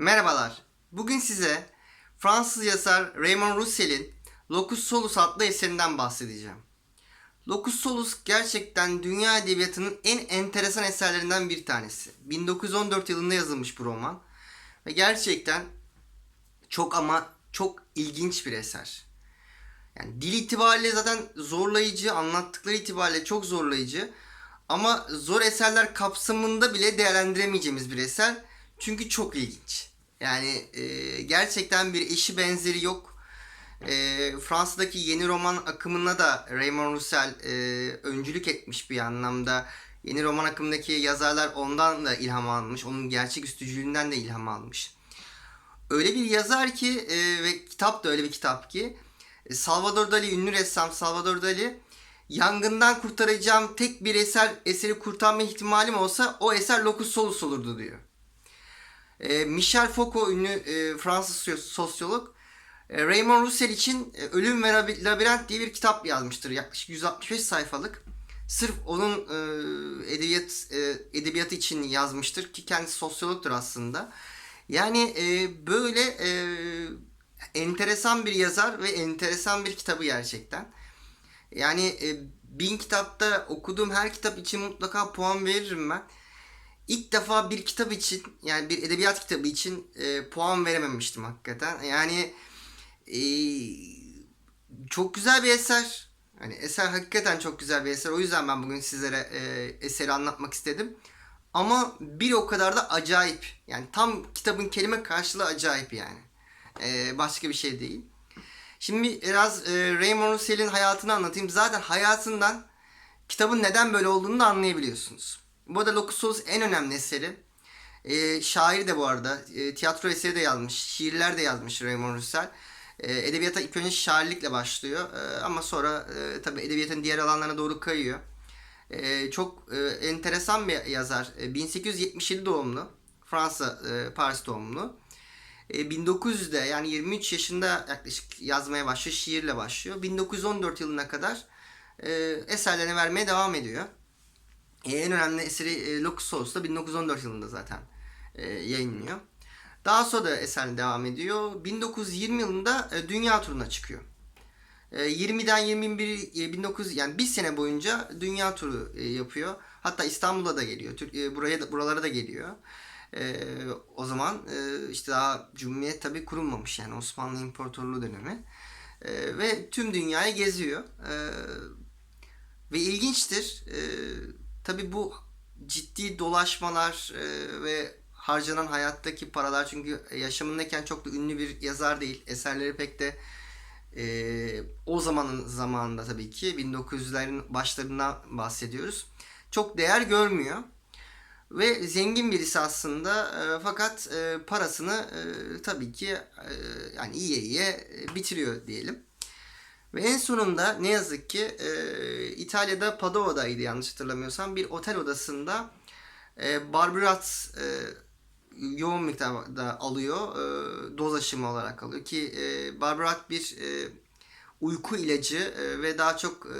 Merhabalar. Bugün size Fransız yazar Raymond Roussel'in Locus Solus adlı eserinden bahsedeceğim. Locus Solus gerçekten dünya edebiyatının en enteresan eserlerinden bir tanesi. 1914 yılında yazılmış bu roman. Ve gerçekten çok ama çok ilginç bir eser. Yani dil itibariyle zaten zorlayıcı, anlattıkları itibariyle çok zorlayıcı. Ama zor eserler kapsamında bile değerlendiremeyeceğimiz bir eser. Çünkü çok ilginç. Yani e, gerçekten bir eşi benzeri yok. E, Fransa'daki yeni roman akımına da Raymond Roussel e, öncülük etmiş bir anlamda. Yeni roman akımındaki yazarlar ondan da ilham almış. Onun gerçek üstücülüğünden de ilham almış. Öyle bir yazar ki e, ve kitap da öyle bir kitap ki e, Salvador Dali, ünlü ressam Salvador Dali yangından kurtaracağım tek bir eser eseri kurtarma ihtimalim olsa o eser Locus Solus olurdu diyor. E, Michel Foucault ünlü e, Fransız sosyolog e, Raymond Roussel için e, Ölüm ve Labi- Labirent diye bir kitap yazmıştır. Yaklaşık 165 sayfalık. Sırf onun e, edebiyat e, edebiyatı için yazmıştır ki kendisi sosyologtur aslında. Yani e, böyle e, enteresan bir yazar ve enteresan bir kitabı gerçekten. Yani e, bin kitapta okuduğum her kitap için mutlaka puan veririm ben. İlk defa bir kitap için yani bir edebiyat kitabı için e, puan verememiştim hakikaten. Yani e, çok güzel bir eser. Hani eser hakikaten çok güzel bir eser. O yüzden ben bugün sizlere e, eseri anlatmak istedim. Ama bir o kadar da acayip. Yani tam kitabın kelime karşılığı acayip yani. E, başka bir şey değil. Şimdi biraz e, Raymond Roussel'in hayatını anlatayım. Zaten hayatından kitabın neden böyle olduğunu da anlayabiliyorsunuz. Bu arada Locus Solus en önemli eseri. E, şair de bu arada. E, tiyatro eseri de yazmış. Şiirler de yazmış Raymond Roussel. E, edebiyata ilk önce şairlikle başlıyor. E, ama sonra e, tabii edebiyatın diğer alanlarına doğru kayıyor. E, çok e, enteresan bir yazar. E, 1877 doğumlu. Fransa, e, Paris doğumlu. E, 1900'de yani 23 yaşında yaklaşık yazmaya başlıyor. Şiirle başlıyor. 1914 yılına kadar e, eserlerini vermeye devam ediyor. E, en önemli eseri e, Locus Solus da 1914 yılında zaten e, yayınlıyor. Daha sonra da eser devam ediyor. 1920 yılında e, dünya turuna çıkıyor. E, 20'den 21 e, 19 yani bir sene boyunca dünya turu e, yapıyor. Hatta İstanbul'a da geliyor. Tür- e, buraya da buralara da geliyor. E, o zaman e, işte daha Cumhuriyet tabii kurulmamış yani Osmanlı İmparatorluğu dönemi. E, ve tüm dünyayı geziyor. E, ve ilginçtir. E, tabii bu ciddi dolaşmalar e, ve harcanan hayattaki paralar çünkü yaşamındayken çok da ünlü bir yazar değil. Eserleri pek de e, o zamanın zamanında tabii ki 1900'lerin başlarından bahsediyoruz. Çok değer görmüyor. Ve zengin birisi aslında e, fakat e, parasını e, tabii ki e, yani iyiye iyiye e, bitiriyor diyelim. Ve en sonunda ne yazık ki e, İtalya'da Padova'daydı yanlış hatırlamıyorsam bir otel odasında e, barbarat e, yoğun miktarda alıyor. E, doz aşımı olarak alıyor ki e, barbarat bir e, uyku ilacı e, ve daha çok e,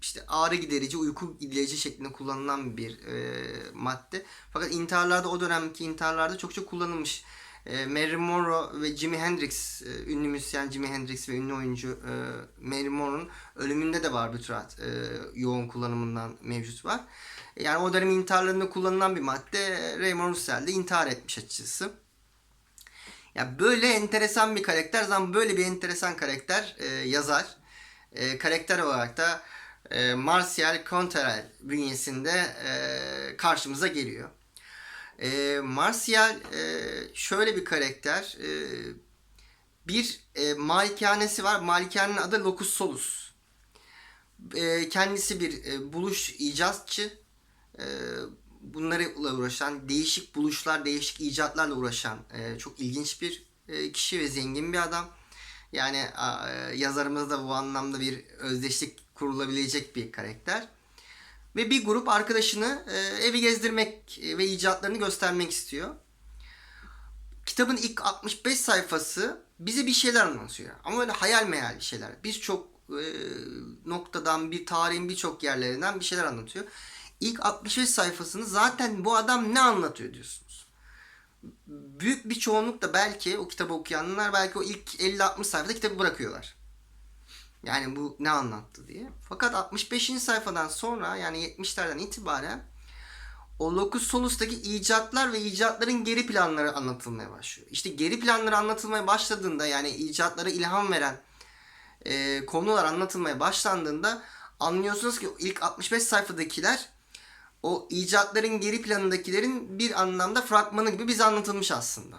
işte ağrı giderici, uyku ilacı şeklinde kullanılan bir e, madde. Fakat intiharlarda o dönemki intiharlarda çok çok kullanılmış. E, Marilyn Monroe ve Jimi Hendrix, e, ünlü müzisyen Jimi Hendrix ve ünlü oyuncu e, Marilyn Monroe'nun ölümünde de barbiturat e, yoğun kullanımından mevcut var. Yani o dönem intiharlarında kullanılan bir madde Raymond Roussel de intihar etmiş açıkçası. Ya böyle enteresan bir karakter, zaman böyle bir enteresan karakter e, yazar. E, karakter olarak da e, Martial Conterel bünyesinde e, karşımıza geliyor. E, Martial e, şöyle bir karakter. E, bir e, malikanesi var. Malikanenin adı Locus Solus. E, kendisi bir e, buluş icatçı. E, bunlarla uğraşan, değişik buluşlar, değişik icatlarla uğraşan e, çok ilginç bir e, kişi ve zengin bir adam. Yani e, yazarımız bu anlamda bir özdeşlik kurulabilecek bir karakter. Ve bir grup arkadaşını e, evi gezdirmek e, ve icatlarını göstermek istiyor. Kitabın ilk 65 sayfası bize bir şeyler anlatıyor. Ama öyle hayal meyal bir şeyler. Birçok e, noktadan, bir tarihin birçok yerlerinden bir şeyler anlatıyor. İlk 65 sayfasını zaten bu adam ne anlatıyor diyorsunuz. büyük bir çoğunlukla belki o kitabı okuyanlar belki o ilk 50-60 sayfada kitabı bırakıyorlar. Yani bu ne anlattı diye. Fakat 65. sayfadan sonra yani 70'lerden itibaren o Locus Solus'taki icatlar ve icatların geri planları anlatılmaya başlıyor. İşte geri planları anlatılmaya başladığında yani icatlara ilham veren e, konular anlatılmaya başlandığında anlıyorsunuz ki ilk 65 sayfadakiler o icatların geri planındakilerin bir anlamda fragmanı gibi bize anlatılmış aslında.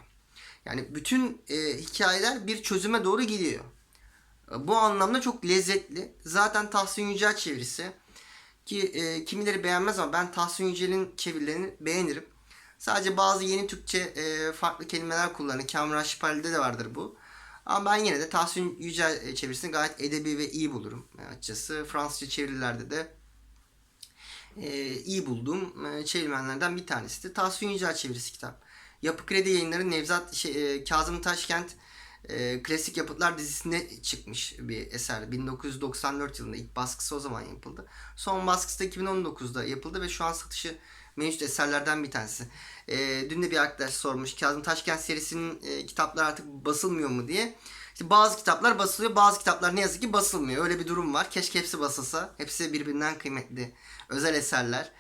Yani bütün e, hikayeler bir çözüme doğru gidiyor. Bu anlamda çok lezzetli. Zaten Tahsin Yücel çevirisi ki e, kimileri beğenmez ama ben Tahsin Yücel'in çevirilerini beğenirim. Sadece bazı yeni Türkçe e, farklı kelimeler kullanır. Kamran Şipali'de de vardır bu. Ama ben yine de Tahsin Yücel e, çevirisini gayet edebi ve iyi bulurum e, açıkçası. Fransızca çevirilerde de e, iyi bulduğum e, çevirmenlerden bir tanesi de Tahsin Yücel çevirisi kitap. Yapı Kredi Yayınları Nevzat şey, e, Kazım Taşkent e, Klasik Yapıtlar dizisinde çıkmış bir eser. 1994 yılında ilk baskısı o zaman yapıldı. Son baskısı da 2019'da yapıldı ve şu an satışı mevcut eserlerden bir tanesi. E, dün de bir arkadaş sormuş Kazım Taşkent serisinin e, kitapları artık basılmıyor mu diye. İşte bazı kitaplar basılıyor, bazı kitaplar ne yazık ki basılmıyor. Öyle bir durum var. Keşke hepsi basılsa. Hepsi birbirinden kıymetli özel eserler.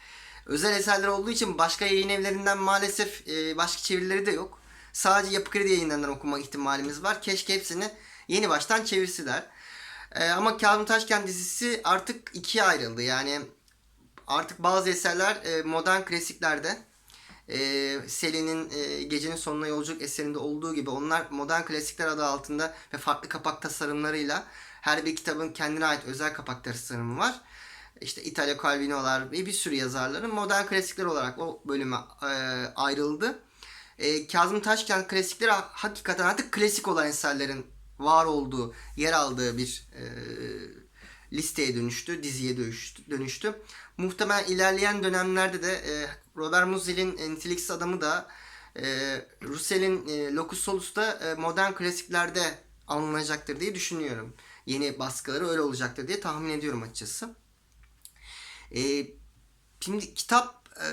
Özel eserler olduğu için başka yayın evlerinden maalesef e, başka çevirileri de yok. Sadece Yapı Kredi yayınlarından okuma ihtimalimiz var. Keşke hepsini yeni baştan çevirsiler. E, ama Kazım Taşkent dizisi artık ikiye ayrıldı. Yani artık bazı eserler e, modern klasiklerde e, Selin'in e, Gecenin Sonuna Yolculuk eserinde olduğu gibi onlar modern klasikler adı altında ve farklı kapak tasarımlarıyla her bir kitabın kendine ait özel kapak tasarımı var. İşte Italo Calvino'lar ve bir sürü yazarların modern klasikler olarak o bölüme e, ayrıldı. E, Kazım Taşkent klasikleri hakikaten artık klasik olan eserlerin var olduğu, yer aldığı bir e, listeye dönüştü, diziye dönüştü. dönüştü. Muhtemelen ilerleyen dönemlerde de e, Robert Musil'in e, Niteliksiz Adamı da e, Russell'in e, Locus Solus da e, modern klasiklerde alınacaktır diye düşünüyorum. Yeni baskıları öyle olacaktır diye tahmin ediyorum açıkçası. E, şimdi kitap e,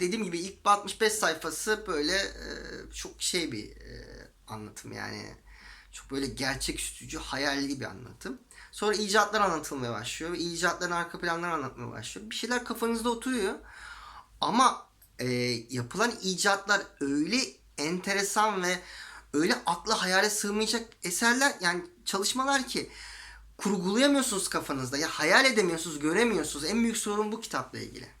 dediğim gibi ilk 65 sayfası böyle e, çok şey bir e, anlatım yani. Çok böyle gerçeküstücü, hayali bir anlatım. Sonra icatlar anlatılmaya başlıyor. icatların arka planları anlatmaya başlıyor. Bir şeyler kafanızda oturuyor. Ama e, yapılan icatlar öyle enteresan ve öyle akla hayale sığmayacak eserler yani çalışmalar ki kurgulayamıyorsunuz kafanızda. Ya hayal edemiyorsunuz, göremiyorsunuz. En büyük sorun bu kitapla ilgili.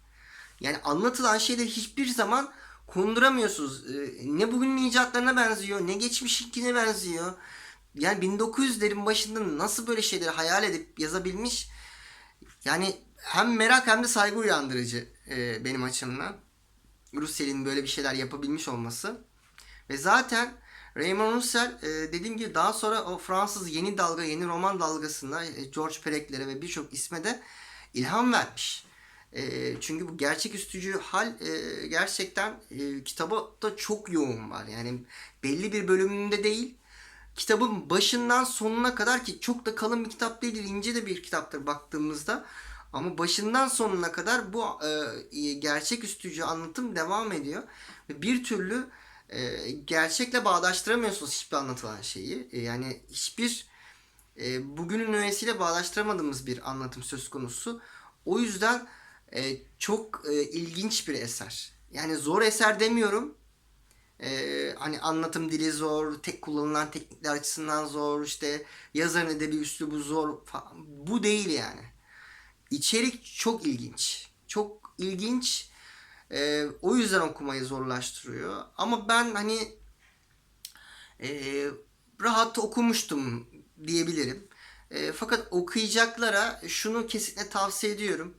Yani anlatılan şeyleri hiçbir zaman konduramıyorsunuz. Ee, ne bugünün icatlarına benziyor, ne geçmişinkine benziyor. Yani 1900'lerin başında nasıl böyle şeyleri hayal edip yazabilmiş? Yani hem merak hem de saygı uyandırıcı e, benim açımdan. Russell'in böyle bir şeyler yapabilmiş olması. Ve zaten Raymond Roussel e, dediğim gibi daha sonra o Fransız yeni dalga, yeni roman dalgasında e, George Perec'lere ve birçok isme de ilham vermiş. E, çünkü bu gerçeküstücü hal e, gerçekten e, kitaba da çok yoğun var. Yani belli bir bölümünde değil, kitabın başından sonuna kadar ki çok da kalın bir kitap değildir, ince de bir kitaptır baktığımızda. Ama başından sonuna kadar bu e, gerçeküstücü anlatım devam ediyor. Ve bir türlü e, gerçekle bağdaştıramıyorsunuz hiçbir anlatılan şeyi. E, yani hiçbir e, bugünün öğesiyle bağdaştıramadığımız bir anlatım söz konusu. O yüzden e, çok e, ilginç bir eser. Yani zor eser demiyorum. E, hani anlatım dili zor, tek kullanılan teknikler açısından zor, işte yazarın edebi üslubu zor falan. Bu değil yani. İçerik çok ilginç. Çok ilginç. E, o yüzden okumayı zorlaştırıyor. Ama ben hani e, rahat okumuştum diyebilirim. E, fakat okuyacaklara şunu kesinlikle tavsiye ediyorum.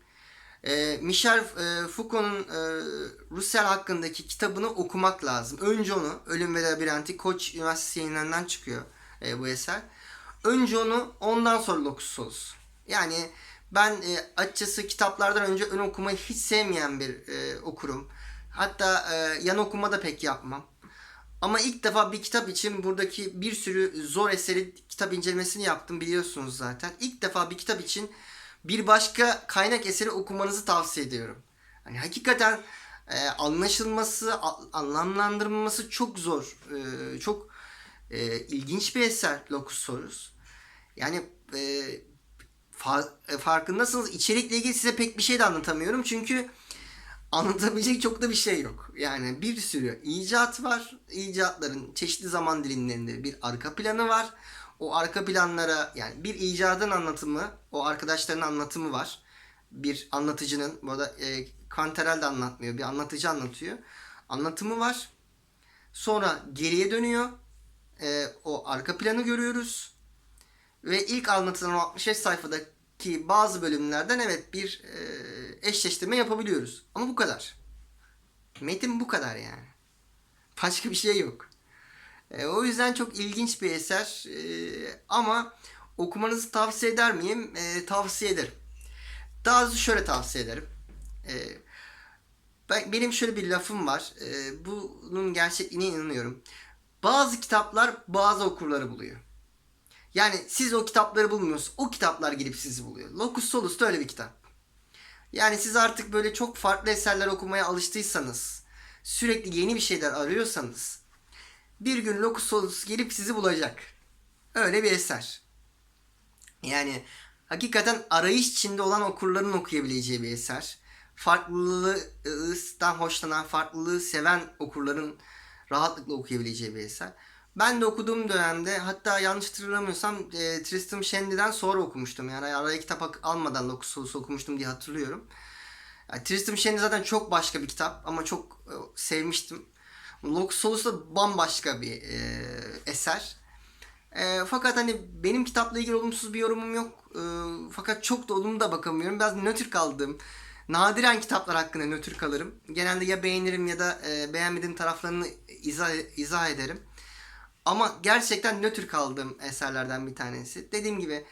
E, Michel e, Foucault'un e, Russell hakkındaki kitabını okumak lazım. Önce onu, Ölüm ve Labirenti Koç Üniversitesi yayınlarından çıkıyor e, bu eser. Önce onu, ondan sonra Locus Solus. Yani ben e, açıkçası kitaplardan önce ön okumayı hiç sevmeyen bir e, okurum. Hatta e, yan okuma da pek yapmam. Ama ilk defa bir kitap için buradaki bir sürü zor eseri kitap incelemesini yaptım biliyorsunuz zaten. İlk defa bir kitap için bir başka kaynak eseri okumanızı tavsiye ediyorum. Hani hakikaten e, anlaşılması, anlamlandırılması çok zor. E, çok e, ilginç bir eser Locus Solus. Yani e, fa- e, farkındasınız içerikle ilgili size pek bir şey de anlatamıyorum. Çünkü anlatabilecek çok da bir şey yok. Yani bir sürü icat var. İcatların çeşitli zaman dilimlerinde bir arka planı var. O arka planlara yani bir icadın anlatımı, o arkadaşların anlatımı var. Bir anlatıcının, bu arada e, Kanterel de anlatmıyor, bir anlatıcı anlatıyor. Anlatımı var. Sonra geriye dönüyor. E, o arka planı görüyoruz. Ve ilk anlatılan o 65 sayfadaki bazı bölümlerden evet bir e, eşleştirme yapabiliyoruz. Ama bu kadar. Metin bu kadar yani. Başka bir şey yok. E, o yüzden çok ilginç bir eser. E, ama okumanızı tavsiye eder miyim? E, tavsiye ederim. Daha doğrusu şöyle tavsiye ederim. E, ben, benim şöyle bir lafım var. E, bunun gerçekliğine inanıyorum. Bazı kitaplar bazı okurları buluyor. Yani siz o kitapları bulmuyorsunuz. O kitaplar gelip sizi buluyor. Locus Solus da öyle bir kitap. Yani siz artık böyle çok farklı eserler okumaya alıştıysanız, sürekli yeni bir şeyler arıyorsanız, bir gün Locus Solus gelip sizi bulacak. Öyle bir eser. Yani hakikaten arayış içinde olan okurların okuyabileceği bir eser. Farklılıktan hoşlanan, farklılığı seven okurların rahatlıkla okuyabileceği bir eser. Ben de okuduğum dönemde hatta yanlış hatırlamıyorsam e, Tristram Shandy'den sonra okumuştum. Yani araya kitap almadan Locus Solus'u okumuştum diye hatırlıyorum. Yani Tristram Shandy zaten çok başka bir kitap ama çok e, sevmiştim. Locus Solus da bambaşka bir e, eser. E, fakat hani benim kitapla ilgili olumsuz bir yorumum yok. E, fakat çok da olumlu da bakamıyorum. Biraz nötr kaldığım, nadiren kitaplar hakkında nötr kalırım. Genelde ya beğenirim ya da e, beğenmediğim taraflarını izah, izah ederim. Ama gerçekten nötr kaldığım eserlerden bir tanesi. Dediğim gibi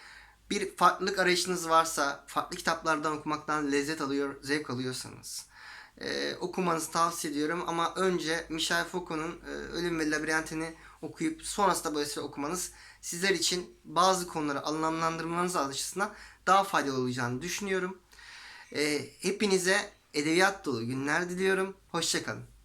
bir farklılık arayışınız varsa, farklı kitaplardan okumaktan lezzet alıyor, zevk alıyorsanız e, okumanızı tavsiye ediyorum. Ama önce Michel Foucault'un e, Ölüm ve Labirentini okuyup sonrasında eseri okumanız sizler için bazı konuları anlamlandırmanız açısından daha faydalı olacağını düşünüyorum. E, hepinize edebiyat dolu günler diliyorum. Hoşçakalın.